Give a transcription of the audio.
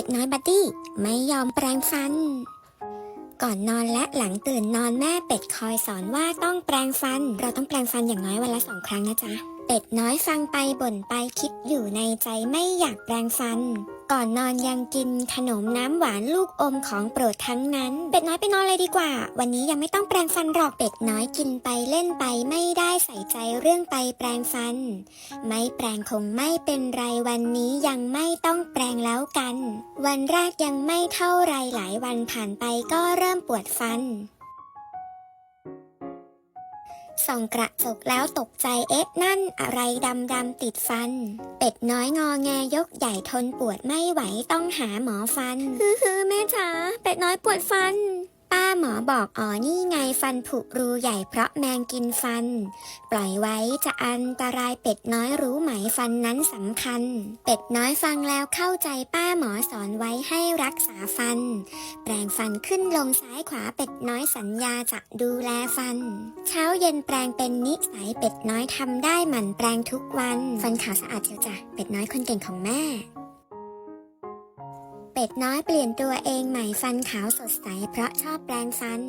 เป็ดน้อยบัดดี้ไม่ยอมแปรงฟัน ก่อนนอนและหลังตื่นนอนแม่เป็ดคอยสอนว่าต้องแปรงฟัน เราต้องแปรงฟันอย่างน้อยวันละสองครั้งนะจ๊ะ เป็ดน้อยฟังไปบ่นไปคิดอยู่ในใจไม่อยากแปรงฟัน ก่อนนอนยังกินขนมน้ำหวานลูกอมของโปรดทั้งนั้น เป็ดน้อยไปนอนเลยดีกว่า วันนี้ยังไม่ต้องแปรงฟันหรอกเป็ดน้อยกินไปเล่นไปไม่ได้ใส่ใจเรื่องไปแปรงฟัน ไม่แปรงคงไม่เป็นไรวันนี้ยังไม่ต้องแปรงแล้วกัน วันแรกยังไม่เท่าไรหลายวันผ่านไปก็เริ่มปวดฟัน ส่องกระจกแล้วตกใจเอ๊ะนั่นอะไรดำดำติดฟัน เป็ดน้อยงอแงยกใหญ่ทนปวดไม่ไหวต้องหาหมอฟัน ฮือฮือแม่จ๋าเป็ดน้อยปวดฟัน ป้าหมอบอกอ๋อนี่ไงฟันผุรูใหญ่เพราะแมงกินฟัน ปล่อยไว้จะอันตรายเป็ดน้อยรู้ไหมฟันนั้นสำคัญ เป็ดน้อยฟังแล้วเข้าใจป้าหมอสอนไว้ให้รักษาฟัน แปรงฟันขึ้นลงซ้ายขวาเป็ดน้อยสัญญาจะดูแลฟัน เช้าเย็นแปรงเป็นนิสัยเป็ดน้อยทำได้หมั่นแปรงทุกวัน ฟันขาวสะอาดเชียวจ้ะเป็ดน้อยคนเก่งของแม่ เป็ดน้อยเปลี่ยนตัวเองใหม่ฟันขาวสดใสเพราะชอบแปรงฟัน